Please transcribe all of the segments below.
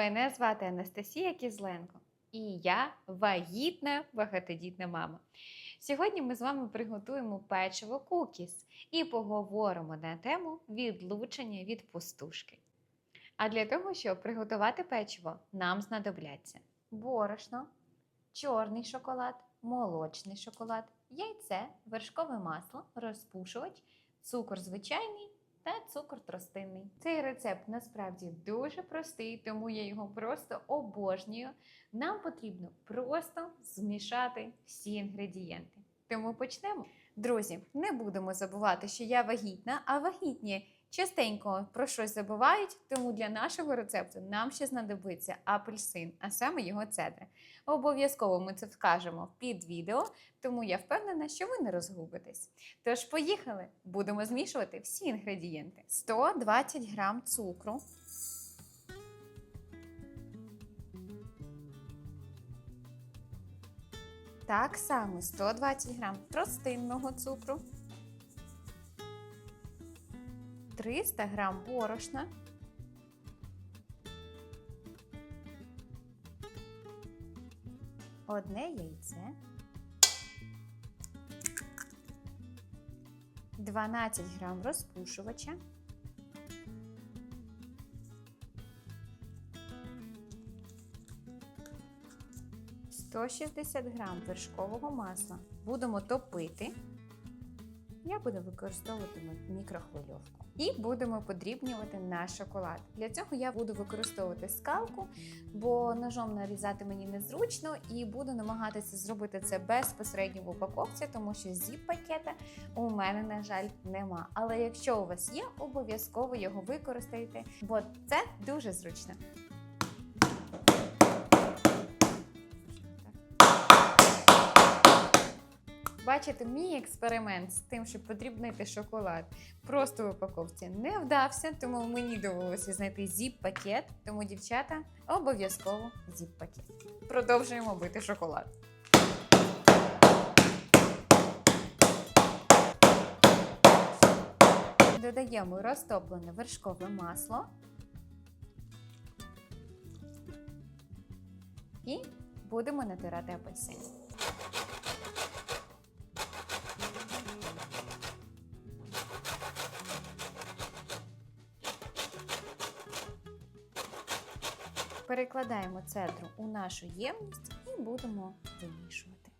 Мене звати Анастасія Кізленко, і я вагітна багатодітна мама. Сьогодні ми з вами приготуємо печиво кукіс і поговоримо на тему відлучення від пустушки. А для того, щоб приготувати печиво, нам знадобляться борошно, чорний шоколад, молочний шоколад, яйце, вершкове масло, розпушувач, цукор звичайний та цукор тростинний. Цей рецепт насправді дуже простий, тому я його просто обожнюю. Нам потрібно просто змішати всі інгредієнти. Тому почнемо. Друзі, не будемо забувати, що я вагітна, а вагітні частенько про щось забувають, тому для нашого рецепту нам ще знадобиться апельсин, а саме його цедри. Обов'язково ми це вкажемо під відео, тому я впевнена, що ви не розгубитесь. Тож, поїхали! Будемо змішувати всі інгредієнти: 120 грам цукру. Так само 120 грам тростинного цукру, 300 грам борошна, одне яйце, 12 грам розпушувача, – 160 грам вершкового масла. Будемо топити. Я буду використовувати мікрохвильовку. І будемо подрібнювати наш шоколад. Для цього я буду використовувати скалку, бо ножом нарізати мені незручно, і буду намагатися зробити це безпосередньо в упаковці, тому що зіп пакета у мене, на жаль, нема. Але якщо у вас є, обов'язково його використайте, бо це дуже зручно. Бачите, мій експеримент з тим, щоб подрібнити шоколад просто в упаковці не вдався, тому мені довелося знайти зіп-пакет. Тому, дівчата, обов'язково зіп-пакет. Продовжуємо бити шоколад. Додаємо розтоплене вершкове масло і будемо натирати апельсин. Перекладаємо цедру у нашу ємність і будемо вимішувати.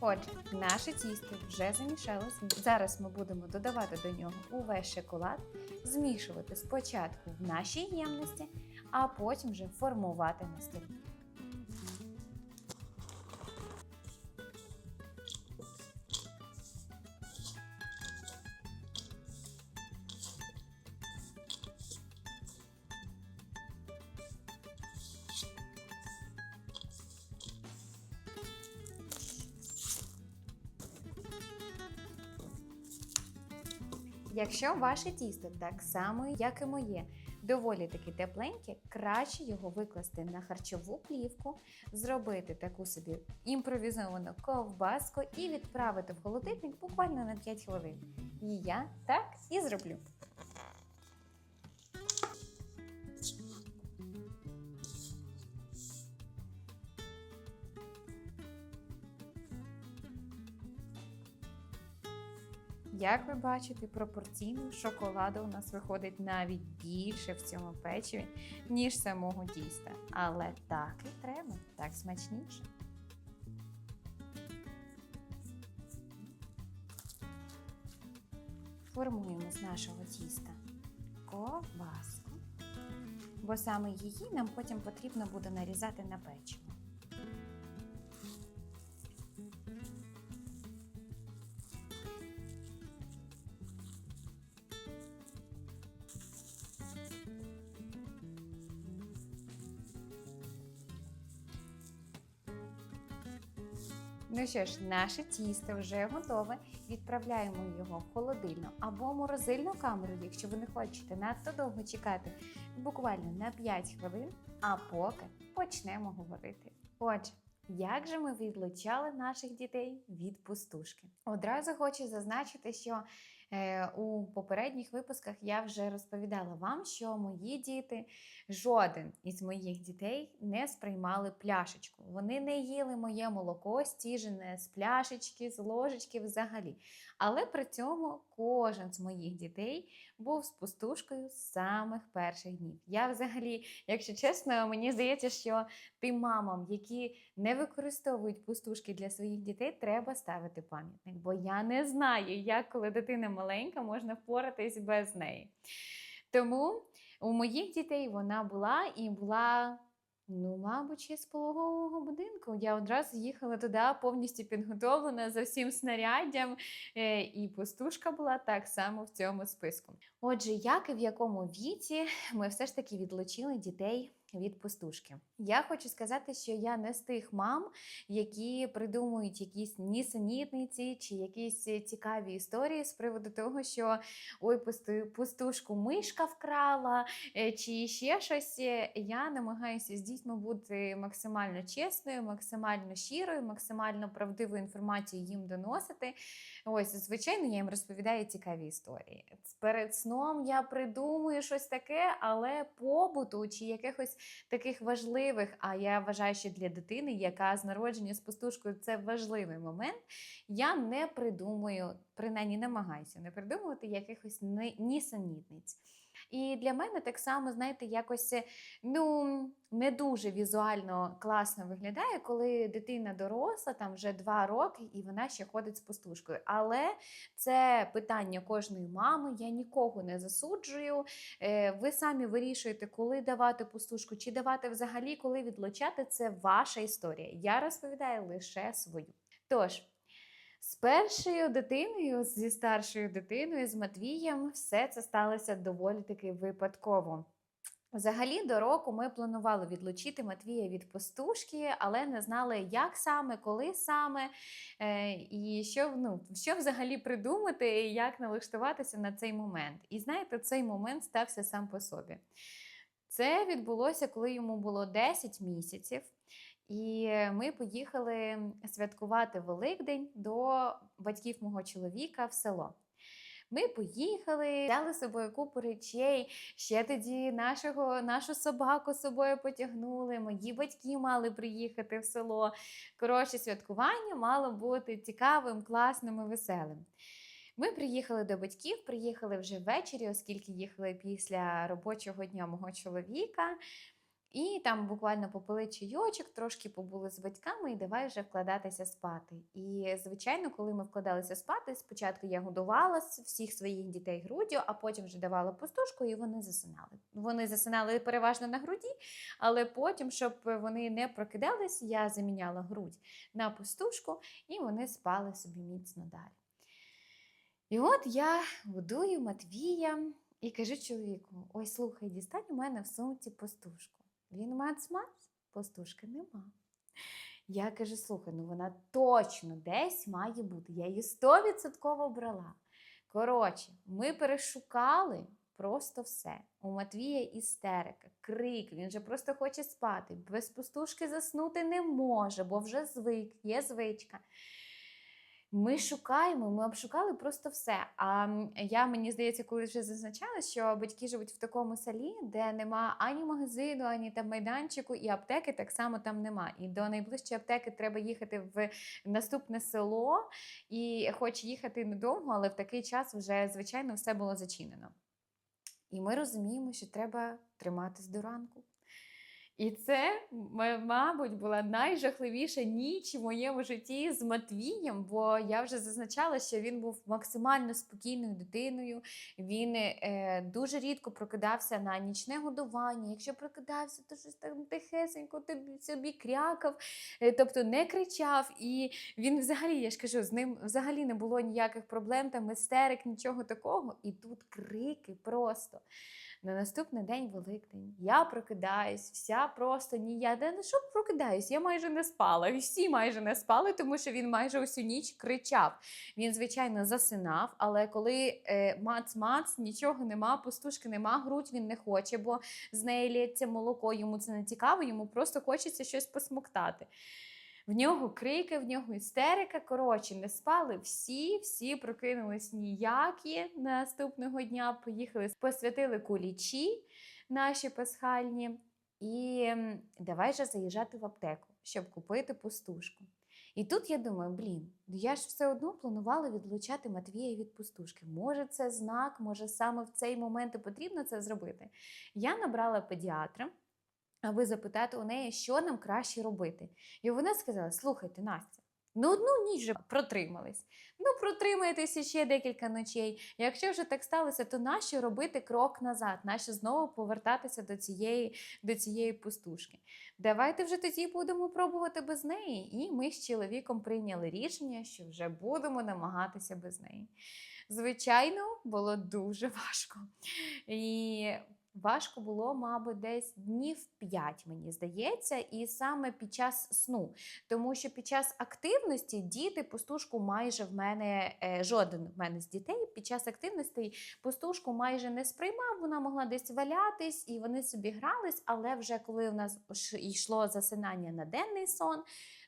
Отже, наше тісто вже замішалось. Зараз ми будемо додавати до нього увесь шоколад, змішувати спочатку в нашій ємності, а потім вже формувати на столі. Якщо ваше тісто так само, як і моє, доволі таки тепленьке, краще його викласти на харчову плівку, зробити таку собі імпровізовану ковбаску і відправити в холодильник буквально на 5 хвилин. І я так і зроблю. Як ви бачите, пропорційно шоколаду у нас виходить навіть більше в цьому печиві, ніж самого тіста. Але так і треба, так смачніше. Формуємо з нашого тіста ковбаску, бо саме її нам потім потрібно буде нарізати на печиво. Ну що ж, наше тісто вже готове. Відправляємо його в холодильну або морозильну камеру, якщо ви не хочете надто довго чекати, буквально на 5 хвилин, а поки почнемо говорити. Отже, Як же ми відлучали наших дітей від пустушки? Одразу хочу зазначити, що у попередніх випусках я вже розповідала вам, що мої діти, жоден із моїх дітей не сприймали пляшечку. Вони не їли моє молоко, стіжене з пляшечки, з ложечки взагалі. Але при цьому кожен з моїх дітей був з пустушкою з самих перших днів. Я взагалі, якщо чесно, мені здається, що тим мамам, які не використовують пустушки для своїх дітей, треба ставити пам'ятник. Бо я не знаю, як коли дитина маленька, можна впоратись без неї. Тому у моїх дітей вона була і була. Ну, мабуть, з пологового будинку. Я одразу їхала туди повністю підготовлена за всім снаряддям, е, і пустушка була так само в цьому списку. Отже, як і в якому віці ми все ж таки відлучили дітей від пустушки? Я хочу сказати, що я не з тих мам, які придумують якісь нісенітниці чи якісь цікаві історії з приводу того, що ой, пустушку мишка вкрала, е, чи ще щось. Я намагаюся з дітьми бути максимально чесною, максимально щирою, максимально правдиву інформацію їм доносити. Ось, звичайно, я їм розповідаю цікаві історії. Перед сном я придумую щось таке, але побуту чи якихось таких важливих, а я вважаю, що для дитини, яка з народження з пастушкою, це важливий момент. Я не придумую, принаймні намагаюся не придумувати якихось ни- нісенітниць. І для мене так само, знаєте, якось е, ну, не дуже візуально класно виглядає, коли дитина доросла, там вже два роки, і вона ще ходить з пустушкою. Але це питання кожної мами. Я нікого не засуджую. Е, Ви самі вирішуєте, коли давати пустушку, чи давати взагалі, коли відлучати. Це ваша історія. Я розповідаю лише свою. Тож. З першою дитиною, зі старшою дитиною, з Матвієм, все це сталося доволі таки випадково. Взагалі, до року ми планували відлучити Матвія від пастушки, але не знали, як саме, коли саме, е, і що, ну, що взагалі придумати, і як налаштуватися на цей момент. І знаєте, цей момент стався сам по собі. Це відбулося, коли йому було 10 місяців. І ми поїхали святкувати Великдень до батьків мого чоловіка в село. Ми поїхали, взяли з собою купу речей. Ще тоді нашого, нашу собаку з собою потягнули. Мої батьки мали приїхати в село. Коротше, святкування мало бути цікавим, класним і веселим. Ми приїхали до батьків, приїхали вже ввечері, оскільки їхали після робочого дня мого чоловіка. І там буквально попили чайочок, трошки побули з батьками і давай вже вкладатися спати. І, звичайно, коли ми вкладалися спати, спочатку я годувала всіх своїх дітей груддю, а потім вже давала пустушку, і вони засинали. Вони засинали переважно на груді, але потім, щоб вони не прокидались, я заміняла грудь на пустушку, і вони спали собі міцно далі. І от я годую Матвія і кажу чоловіку: ой, слухай, дістань у мене в сумці пустушку. Він мац-мац, пустушки нема. Я кажу: слухай, ну вона точно десь має бути. Я її стовідсотково брала. Коротше, ми перешукали просто все. У Матвія істерика, крик, він же просто хоче спати. Без пустушки заснути не може, бо вже звик, є звичка. Ми шукаємо, ми обшукали просто все. А я мені здається, коли вже зазначала, що батьки живуть в такому селі, де нема ані магазину, ані там майданчику, і аптеки так само там нема. І до найближчої аптеки треба їхати в наступне село, і хоч їхати недовго, але в такий час вже звичайно все було зачинено. І ми розуміємо, що треба триматись до ранку. І це, мабуть, була найжахливіша ніч в моєму житті з Матвієм, бо я вже зазначала, що він був максимально спокійною дитиною. Він е, дуже рідко прокидався на нічне годування. Якщо прокидався, то щось там тихесенько тобі собі крякав, е, тобто не кричав. І він взагалі, я ж кажу, з ним взагалі не було ніяких проблем, там істерик, нічого такого. І тут крики просто. На наступний день Великдень я прокидаюсь, вся просто ні, я не що прокидаюсь, я майже не спала. Всі майже не спали, тому що він майже усю ніч кричав. Він, звичайно, засинав, але коли е, мац-мац, нічого нема, пустушки нема, грудь він не хоче, бо з неї лється молоко, йому це не цікаво, йому просто хочеться щось посмоктати. В нього крики, в нього істерика. Коротше, не спали всі, всі прокинулись ніякі наступного дня. Поїхали, посвятили кулічі наші пасхальні. І давай же заїжджати в аптеку, щоб купити пустушку. І тут я думаю, блін, ну я ж все одно планувала відлучати Матвія від пустушки. Може, це знак, може саме в цей момент і потрібно це зробити. Я набрала педіатра, аби запитати у неї, що нам краще робити. І вона сказала: слухайте, Настя, ну одну ніч вже протримались. Ну, протримайтеся ще декілька ночей. Якщо вже так сталося, то нащо робити крок назад? Нащо знову повертатися до цієї, до цієї пустушки? Давайте вже тоді будемо пробувати без неї. І ми з чоловіком прийняли рішення, що вже будемо намагатися без неї. Звичайно, було дуже важко. І важко було, мабуть, десь днів 5, мені здається, і саме під час сну. Тому що під час активності діти пустушку майже в мене, е, жоден в мене з дітей під час активності пустушку майже не сприймав, вона могла десь валятись, і вони собі грались, але вже коли у нас йшло засинання на денний сон,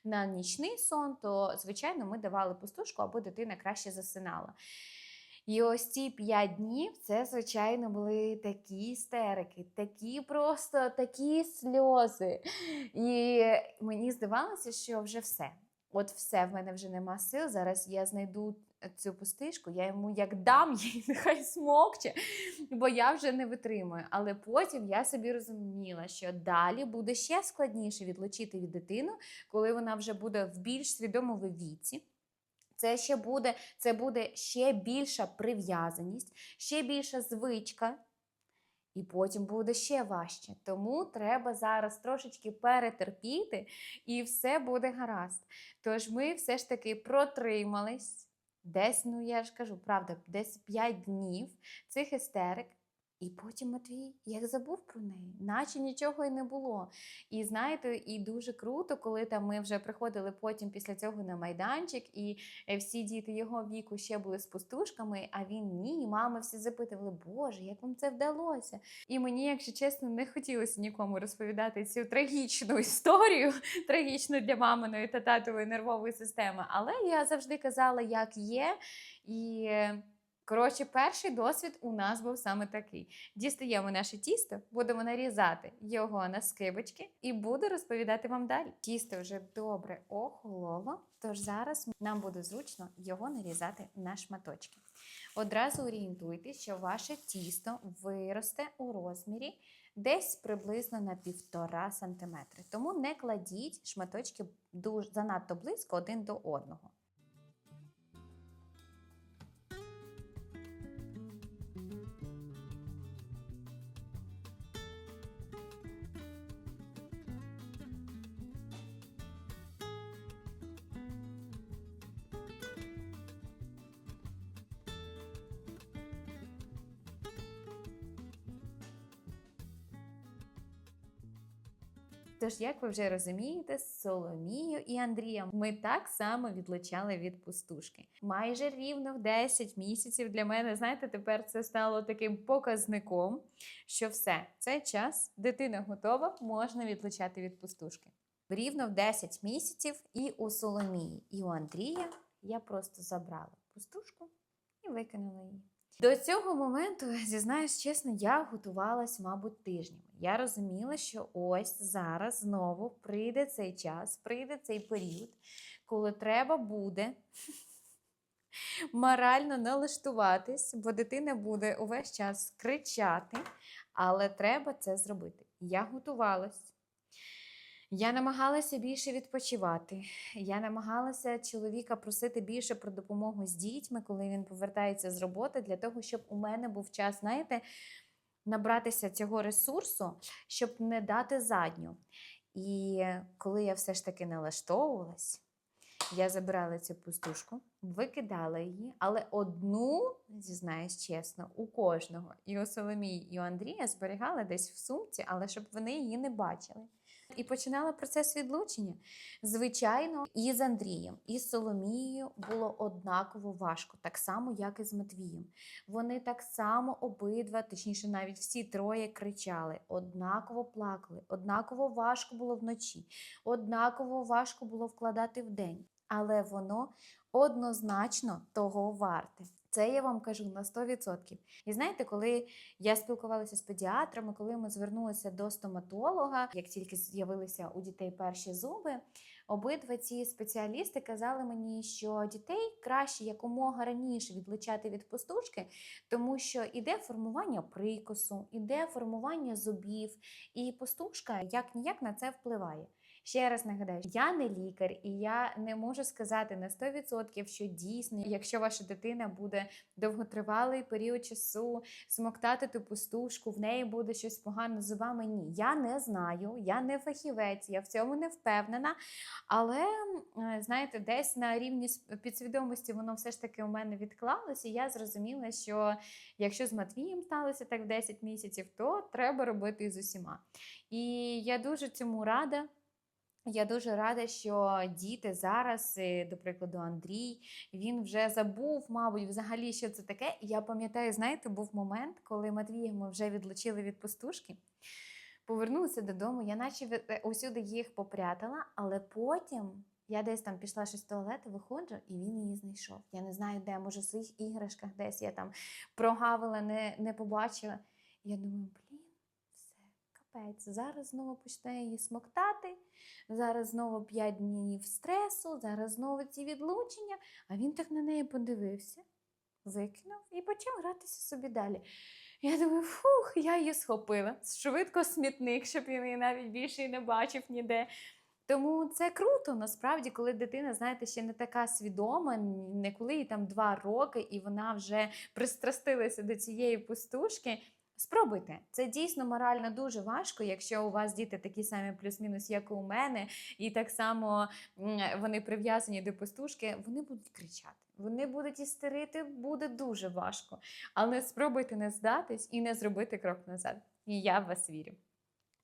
на нічний сон, то, звичайно, ми давали пустушку, або дитина краще засинала. І ось ці п'ять днів це, звичайно, були такі істерики, такі просто такі сльози. І мені здавалося, що вже все. От все, в мене вже нема сил. Зараз я знайду цю пустишку, я йому як дам їй, нехай смокче, бо я вже не витримую. Але потім я собі розуміла, що далі буде ще складніше відлучити від дитину, коли вона вже буде в більш свідомому віці. Це ще буде, це буде ще більша прив'язаність, ще більша звичка, і потім буде ще важче. Тому треба зараз трошечки перетерпіти, і все буде гаразд. Тож ми все ж таки протримались десь, ну я ж кажу, правда, десь 5 днів цих істерик. І потім Матвій як забув про неї, наче нічого і не було. І знаєте, і дуже круто, коли там ми вже приходили потім після цього на майданчик, і е, всі діти його віку ще були з пустушками, а він ні. І мами всі запитували, Боже, як вам це вдалося? І мені, якщо чесно, не хотілося нікому розповідати цю трагічну історію, трагічну для маминої та татової нервової системи. Але я завжди казала, як є. І е, Коротше, перший досвід у нас був саме такий: дістаємо наше тісто, будемо нарізати його на скибочки і буду розповідати вам далі. Тісто вже добре охололо, тож зараз нам буде зручно його нарізати на шматочки. Одразу орієнтуйтесь, що ваше тісто виросте у розмірі десь приблизно на 1,5 см. Тому не кладіть шматочки дуже занадто близько один до одного. Тож, як ви вже розумієте, з Соломією і Андрієм ми так само відлучали від пустушки. Майже рівно в 10 місяців для мене, знаєте, тепер це стало таким показником, що все, цей час дитина готова, можна відлучати від пустушки. Рівно в 10 місяців і у Соломії, і у Андрія я просто забрала пустушку і викинула її. До цього моменту, зізнаюсь чесно, я готувалась, мабуть, тижнями. Я розуміла, що ось зараз знову прийде цей час, прийде цей період, коли треба буде морально налаштуватись, бо дитина буде увесь час кричати, але треба це зробити. Я готувалась. Я намагалася більше відпочивати. Я намагалася чоловіка просити більше про допомогу з дітьми, коли він повертається з роботи, для того, щоб у мене був час, знаєте, набратися цього ресурсу, щоб не дати задню. І коли я все ж таки налаштовувалась, я забирала цю пустушку, викидала її, але одну, зізнаюсь чесно, у кожного, і у Соломії, і у Андрія зберігала десь в сумці, але щоб вони її не бачили. І починала процес відлучення. Звичайно, і з Андрієм, і з Соломією було однаково важко, так само, як і з Матвієм. Вони так само обидва, точніше, навіть всі троє кричали, однаково плакали, однаково важко було вночі, однаково важко було вкладати в день. Але воно однозначно того варте. Це я вам кажу на 100%. І знаєте, коли я спілкувалася з педіатрами, коли ми звернулися до стоматолога, як тільки з'явилися у дітей перші зуби, обидва ці спеціалісти казали мені, що дітей краще якомога раніше відлучати від пустушки, тому що іде формування прикосу, іде формування зубів, і пустушка як ніяк на це впливає. Ще раз нагадаю, я не лікар, і я не можу сказати на 100%, що дійсно, якщо ваша дитина буде довготривалий період часу смоктати ту пустушку, в неї буде щось погано з зубами. Ні, я не знаю, я не фахівець, я в цьому не впевнена. Але е, знаєте, десь на рівні підсвідомості воно все ж таки у мене відклалося. І я зрозуміла, що якщо з Матвієм сталося так в 10 місяців, то треба робити з усіма. І я дуже цьому рада. Я дуже рада, що діти зараз, е, до прикладу, Андрій, він вже забув, мабуть, взагалі, що це таке. Я пам'ятаю, знаєте, був момент, коли Матвія ми вже відлучили від пустушки. Повернулися додому, я наче е, усюди їх попрятала, але потім я десь там пішла щось в туалет, виходжу, і він її знайшов. Я не знаю, де, може, в своїх іграшках десь я там прогавила, не, не побачила. Я думаю, блін, капець, зараз знову почне її смоктати, зараз знову 5 днів стресу, зараз знову ці відлучення. А він так на неї подивився, викинув і почав гратися собі далі. Я думаю, фух, я її схопила. Швидко смітник, щоб він її навіть більше не бачив ніде. Тому це круто, насправді, коли дитина, знаєте, ще не така свідома, не коли їй там два роки, і вона вже пристрастилася до цієї пустушки. Спробуйте. Це дійсно морально дуже важко, якщо у вас діти такі самі плюс-мінус, як і у мене, і так само вони прив'язані до пастушки, вони будуть кричати, вони будуть істерити, буде дуже важко. Але спробуйте не здатись і не зробити крок назад. І я в вас вірю.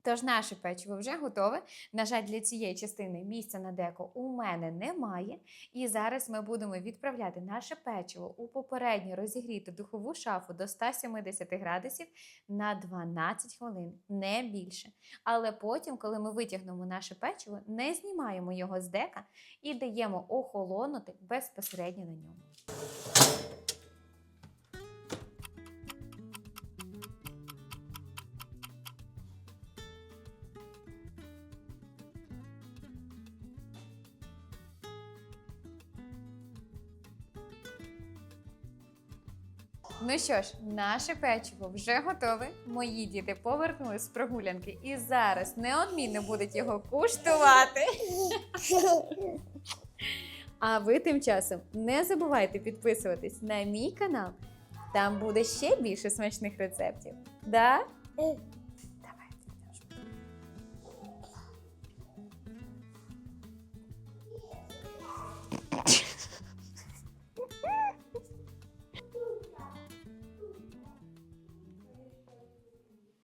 Тож наше печиво вже готове. На жаль, для цієї частини місця на деко у мене немає. І зараз ми будемо відправляти наше печиво у попередньо розігріту духову шафу до 170 градусів на 12 хвилин, не більше. Але потім, коли ми витягнемо наше печиво, не знімаємо його з дека і даємо охолонути безпосередньо на ньому. Ну що ж, наше печиво вже готове. Мої діти повернулись з прогулянки і зараз неодмінно будуть його куштувати. А ви тим часом не забувайте підписуватись на мій канал. Там буде ще більше смачних рецептів. Да?